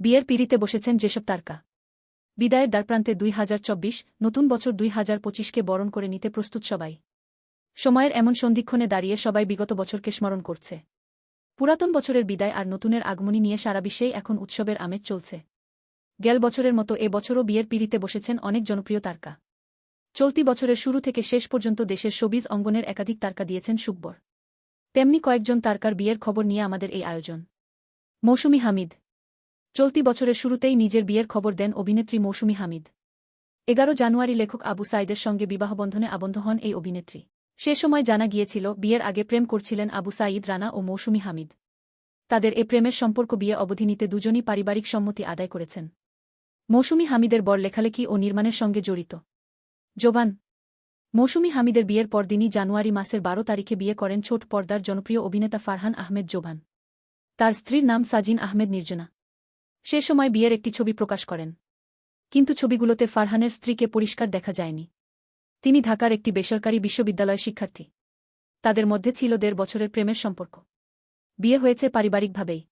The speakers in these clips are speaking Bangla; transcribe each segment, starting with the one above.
বিয়ের পিড়িতে বসেছেন যেসব তারকা। বিদায়ের দ্বারপ্রান্তে দুই হাজার চব্বিশ, নতুন বছর দুই হাজার পঁচিশকে বরণ করে নিতে প্রস্তুত সবাই। সময়ের এমন সন্ধিক্ষণে দাঁড়িয়ে সবাই বিগত বছরকে স্মরণ করছে। পুরাতন বছরের বিদায় আর নতুনের আগমনী নিয়ে সারা বিশ্বেই এখন উৎসবের আমেজ চলছে। গেল বছরের মতো এ বছরও বিয়ের পিড়িতে বসেছেন অনেক জনপ্রিয় তারকা। চলতি বছরের শুরু থেকে শেষ পর্যন্ত দেশের শোবিজ অঙ্গনের একাধিক তারকা দিয়েছেন সুকবর তেমনি কয়েকজন তারকার বিয়ের খবর নিয়ে আমাদের এই আয়োজন। মৌসুমি হামিদ চলতি বছরের শুরুতেই নিজের বিয়ের খবর দেন অভিনেত্রী মৌসুমি হামিদ। এগারো জানুয়ারি লেখক আবু সাইদের সঙ্গে বিবাহবন্ধনে আবদ্ধ হন এই অভিনেত্রী। সে সময় জানা গিয়েছিল, বিয়ের আগে প্রেম করছিলেন আবু সাঈদ রানা ও মৌসুমি হামিদ। তাদের এ প্রেমের সম্পর্ক বিয়ে অবধি নিতে দুজনই পারিবারিক সম্মতি আদায় করেছেন। মৌসুমি হামিদের বর লেখালেখি ও নির্মাণের সঙ্গে জড়িত। জোবান। মৌসুমি হামিদের বিয়ের পরদিনই জানুয়ারি মাসের বারো তারিখে বিয়ে করেন ছোট পর্দার জনপ্রিয় অভিনেতা ফারহান আহমেদ জোবান। তার স্ত্রীর নাম সাজিন আহমেদ নির্জনা। সে সময় বিয়ের একটি ছবি প্রকাশ করেন। কিন্তু ছবিগুলোতে ফারহানের স্ত্রীকে পরিষ্কার দেখা যায়নি। তিনি ঢাকার একটি বেসরকারি বিশ্ববিদ্যালয়ের শিক্ষার্থী। তাদের মধ্যে ছিল দেড় বছরের প্রেমের সম্পর্ক। বিয়ে হয়েছে পারিবারিকভাবেই।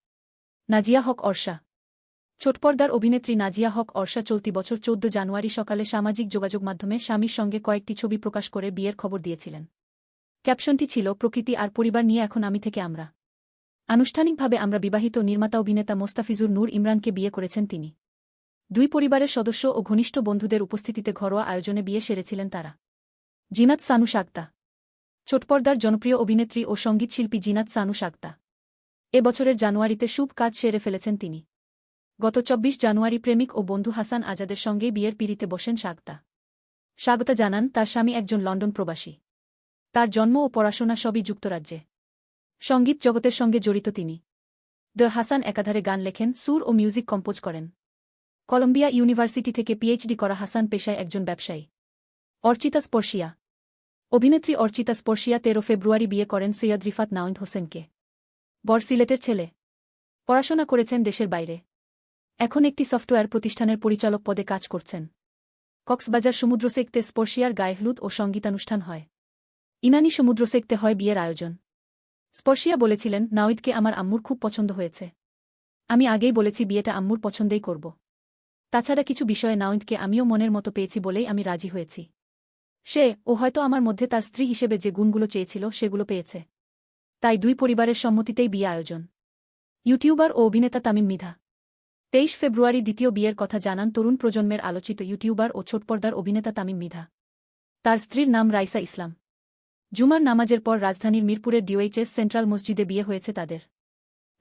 নাজিয়া হক অর্ষা। ছোটপর্দার অভিনেত্রী নাজিয়া হক অর্ষা চলতি বছর চৌদ্দ জানুয়ারি সকালে সামাজিক যোগাযোগ মাধ্যমে স্বামীর সঙ্গে কয়েকটি ছবি প্রকাশ করে বিয়ের খবর দিয়েছিলেন। ক্যাপশনটি ছিল, প্রকৃতি আর পরিবার নিয়ে এখন আমি থেকে আমরা। আনুষ্ঠানিকভাবে আমরা বিবাহিত নির্মাতা অভিনেতা মোস্তাফিজুর নূর ইমরানকে বিয়ে করেছেন তিনি। দুই পরিবারের সদস্য ও ঘনিষ্ঠ বন্ধুদের উপস্থিতিতে ঘরোয়া আয়োজনে বিয়ে সেরেছিলেন তারা। জিনাত সানু সাক্তা ছোটপর্দার জনপ্রিয় অভিনেত্রী ও সঙ্গীতশিল্পী জিনাত সানু সাক্তা এ বছরের জানুয়ারিতে শুভ কাজ সেরে ফেলেছেন তিনি। গত চব্বিশ জানুয়ারি প্রেমিক ও বন্ধু হাসান আজাদের সঙ্গে বিয়ের পিড়িতে বসেন সাগতা। স্বাগতা জানান, তার স্বামী একজন লন্ডন প্রবাসী। তার জন্ম ও পড়াশোনা সবই যুক্তরাজ্যে। সংগীত জগতের সঙ্গে জড়িত তিনি। দ্য হাসান একাধারে গান লেখেন, সুর ও মিউজিক কম্পোজ করেন। কলম্বিয়া ইউনিভার্সিটি থেকে পিএইচডি করা হাসান পেশায় একজন ব্যবসায়ী। অর্চিতা স্পর্শিয়া। অভিনেত্রী অর্চিতা স্পর্শিয়া তেরো ফেব্রুয়ারি বিয়ে করেন সৈয়দ রিফাত নাওয়েদ হোসেনকে। বর সিলেটের ছেলে। পড়াশোনা করেছেন দেশের বাইরে। এখন একটি সফটওয়্যার প্রতিষ্ঠানের পরিচালক পদে কাজ করছেন। কক্সবাজার সমুদ্র সেকতে স্পর্শিয়ার গায়ে হলুদ ও সঙ্গীতানুষ্ঠান হয়। ইনানি সমুদ্র সেকতে হয় বিয়ের আয়োজন। স্পর্শিয়া বলেছিলেন, নাওয়েদকে আমার আম্মুর খুব পছন্দ হয়েছে। আমি আগেই বলেছি, বিয়েটা আম্মুর পছন্দেই করব। তাছাড়া কিছু বিষয়ে নাওয়েদকে আমিও মনের মতো পেয়েছি বলেই আমি রাজি হয়েছি। সে, ও হয়তো আমার মধ্যে তার স্ত্রী হিসেবে যে গুণগুলো চেয়েছিল, সেগুলো পেয়েছে। তাই দুই পরিবারের সম্মতিতেই বিয়ে আয়োজন। ইউটিউবার ও অভিনেতা তামিম মিধা। তেইশ ফেব্রুয়ারি দ্বিতীয় বিয়ের কথা জানান তরুণ প্রজন্মের আলোচিত ইউটিউবার ও ছোটপর্দার অভিনেতা তামিম মিধা। তার স্ত্রীর নাম রাইসা ইসলাম। জুমার নামাজের পর রাজধানীর মিরপুরের ডিওএইচএস সেন্ট্রাল মসজিদে বিয়ে হয়েছে তাদের।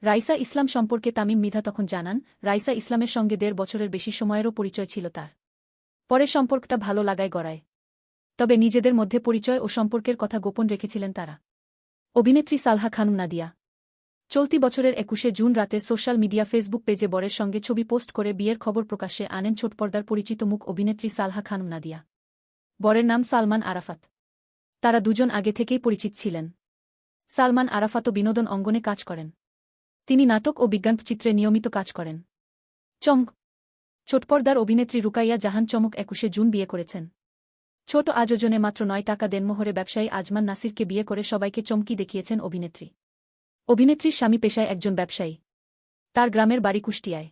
রাইসা ইসলাম সম্পর্কে তামিম মিধা তখন জানান, রাইসা ইসলামের সঙ্গে দেড় বছরের বেশি সময়েরও পরিচয় ছিল তার। পরে সম্পর্কটা ভালো লাগায় গড়ায়। তবে নিজেদের মধ্যে পরিচয় ও সম্পর্কের কথা গোপন রেখেছিলেন তারা। অভিনেত্রী সালহা খানুম নাদিয়া। চলতি বছরের একুশে জুন রাতে সোশ্যাল মিডিয়া ফেসবুক পেজে বরের সঙ্গে ছবি পোস্ট করে বিয়ের খবর প্রকাশে আনেন ছোটপর্দার পরিচিত মুখ অভিনেত্রী সালহা খানুম নাদিয়া। বরের নাম সালমান আরাফাত। তারা দুজন আগে থেকেই পরিচিত ছিলেন। সালমান আরাফাতও বিনোদন অঙ্গনে কাজ করেন। তিনি নাটক ও বিজ্ঞানচিত্রে নিয়মিত কাজ করেন। চমক ছোটপর্দার অভিনেত্রী রুকাইয়া জাহান চমক একুশে জুন বিয়ে করেছেন। ছোট আয়োজনে মাত্র নয় টাকা দেনমোহরে ব্যবসায়ী আজমান নাসিরকে বিয়ে করে সবাইকে চমকি দেখিয়েছেন অভিনেত্রী। অভিনেত্রীর স্বামী পেশায় একজন ব্যবসায়ী। তার গ্রামের বাড়ি কুষ্টিয়ায়।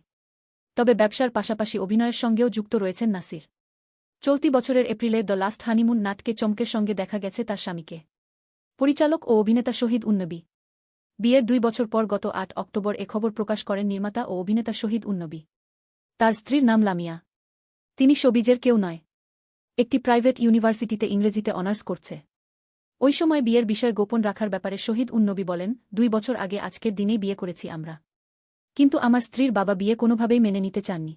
তবে ব্যবসার পাশাপাশি অভিনয়ের সঙ্গেও যুক্ত রয়েছেন নাসির। চলতি বছরের এপ্রিলে দ্য লাস্ট হানিমুন নাটকে চমকের সঙ্গে দেখা গেছে তার স্বামীকে। পরিচালক ও অভিনেতা শহীদ উন্নবী। বিয়ের দুই বছর পর গত আট অক্টোবর এ খবর প্রকাশ করেন নির্মাতা ও অভিনেতা শহীদ উন্নবী। তার স্ত্রীর নাম লামিয়া। তিনি সবিজের কেউ নয়। একটি প্রাইভেট ইউনিভার্সিটিতে ইংরেজিতে অনার্স করছে। ওই সময় বিয়ের বিষয় গোপন রাখার ব্যাপারে শহীদ উন্নবী বলেন, দুই বছর আগে আজকের দিনেই বিয়ে করেছি আমরা। কিন্তু আমার স্ত্রীর বাবা বিয়ে কোনোভাবেই মেনে নিতে চাননি।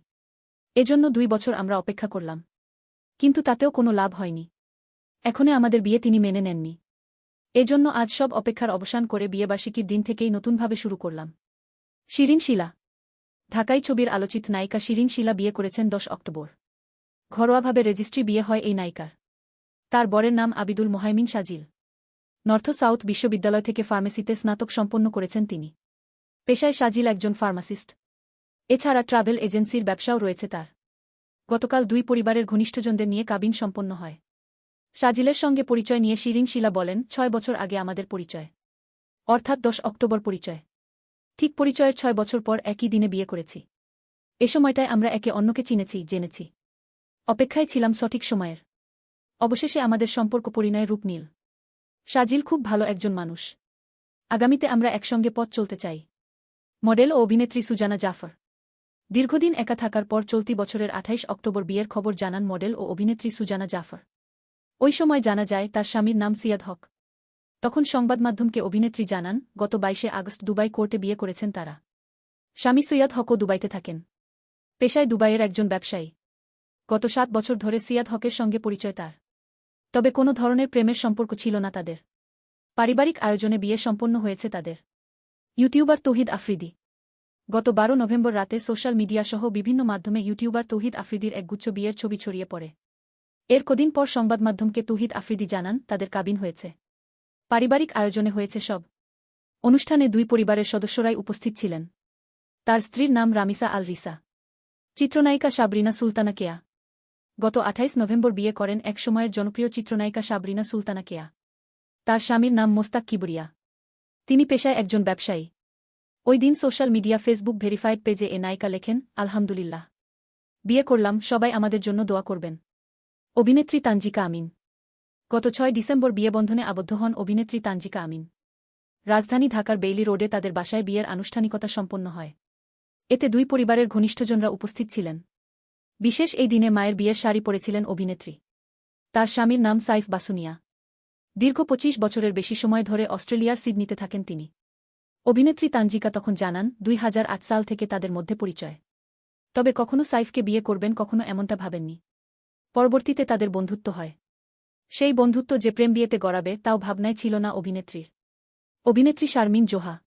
এজন্য দুই বছর আমরা অপেক্ষা করলাম। কিন্তু তাতেও কোনো লাভ হয়নি। এখনে আমাদের বিয়ে তিনি মেনে নেননি। এজন্য আজ সব অপেক্ষার অবসান করে বিয়েবার্ষিকীর দিন থেকেই নতুনভাবে শুরু করলাম। শিরিন শিলা। ঢাকাই ছবির আলোচিত নায়িকা শিরিন শিলা বিয়ে করেছেন দশ অক্টোবর। ঘরোয়াভাবে রেজিস্ট্রি বিয়ে হয় এই নায়িকার। তার বরের নাম আবিদুল মোহাইমিন সাজিল। নর্থ সাউথ বিশ্ববিদ্যালয় থেকে ফার্মেসিতে স্নাতক সম্পন্ন করেছেন তিনি। পেশায় সাজিল একজন ফার্মাসিস্ট। এছাড়া ট্রাভেল এজেন্সির ব্যবসাও রয়েছে তার। গতকাল দুই পরিবারের ঘনিষ্ঠজনদের নিয়ে কাবিন সম্পন্ন হয়। সাজিলের সঙ্গে পরিচয় নিয়ে শিরিন শিলা বলেন, ছয় বছর আগে আমাদের পরিচয়। অর্থাৎ দশ অক্টোবর পরিচয়। ঠিক পরিচয়ের ছয় বছর পর একই দিনে বিয়ে করেছি। এ সময়টায় আমরা একে অন্যকে চিনেছি, জেনেছি। অপেক্ষায় ছিলাম সঠিক সময়ের। অবশেষে আমাদের সম্পর্ক পরিণয় রূপ নীল। সাজিল খুব ভালো একজন মানুষ। আগামীতে আমরা একসঙ্গে পথ চলতে চাই। মডেল ও অভিনেত্রী সুজানা জাফর। দীর্ঘদিন একা থাকার পর চলতি বছরের আঠাইশ অক্টোবর বিয়ের খবর জানান মডেল ও অভিনেত্রী সুজানা জাফর। ওই সময় জানা যায়, তার স্বামীর নাম সিয়াদ হক। তখন সংবাদ মাধ্যমকে অভিনেত্রী জানান, গত বাইশে আগস্ট দুবাই কোর্টে বিয়ে করেছেন তারা। স্বামী সৈয়দ হকও দুবাইতে থাকেন। পেশায় দুবাইয়ের একজন ব্যবসায়ী। গত সাত বছর ধরে সিয়াদ হকের সঙ্গে পরিচয় তার। তবে কোনো ধরনের প্রেমের সম্পর্ক ছিল না তাদের। পারিবারিক আয়োজনে বিয়ে সম্পন্ন হয়েছে তাদের। ইউটিউবার তহিদ আফ্রিদি। গত বারো নভেম্বর রাতে সোশ্যাল মিডিয়াসহ বিভিন্ন মাধ্যমে ইউটিউবার তৌহিদ আফ্রিদির একগুচ্ছ বিয়ের ছবি ছড়িয়ে পড়ে। এর কদিন পর সংবাদমাধ্যমকে তৌহিদ আফ্রিদি জানান, তাদের কাবিন হয়েছে। পারিবারিক আয়োজনে হয়েছে সব। অনুষ্ঠানে দুই পরিবারের সদস্যরাই উপস্থিত ছিলেন। তার স্ত্রীর নাম রামিসা আল রিসা চিত্রনায়িকা সাবরিনা সুলতানা কেয়া। গত আঠাইশ নভেম্বর বিয়ে করেন এক সময়ের জনপ্রিয় চিত্রনায়িকা সাবরিনা সুলতানা কেয়া। তার স্বামীর নাম মোস্তাক কিবরিয়া। তিনি পেশায় একজন ব্যবসায়ী। ওই দিন সোশ্যাল মিডিয়া ফেসবুক ভেরিফাইড পেজে এ নায়িকা লেখেন, আলহামদুলিল্লাহ। বিয়ে করলাম, সবাই আমাদের জন্য দোয়া করবেন। অভিনেত্রী তানজিকা আমিন। গত ছয় ডিসেম্বর বিয়ে বন্ধনে আবদ্ধ হন অভিনেত্রী তানজিকা আমিন। রাজধানী ঢাকার বেইলি রোডে তাদের বাসায় বিয়ের আনুষ্ঠানিকতা সম্পন্ন হয়। এতে দুই পরিবারের ঘনিষ্ঠজনরা উপস্থিত ছিলেন। বিশেষ এই দিনে মায়ের বিয়ের শাড়ি পরেছিলেন অভিনেত্রী। তার স্বামীর নাম সাইফ বাসুনিয়া। দীর্ঘ পঁচিশ বছরের বেশি সময় ধরে অস্ট্রেলিয়ার সিডনিতে থাকেন তিনি। অভিনেত্রী তানজিকা তখন জানান, দুই হাজার আট সাল থেকে তাদের মধ্যে পরিচয়। তবে কখনো সাইফকে বিয়ে করবেন, কখনো এমনটা ভাবেননি। পরবর্তীতে তাদের বন্ধুত্ব হয়। সেই বন্ধুত্ব যে প্রেম বিয়েতে গড়াবে, তাও ভাবনায় ছিল না অভিনেত্রীর। অভিনেত্রী শারমিন জোহা।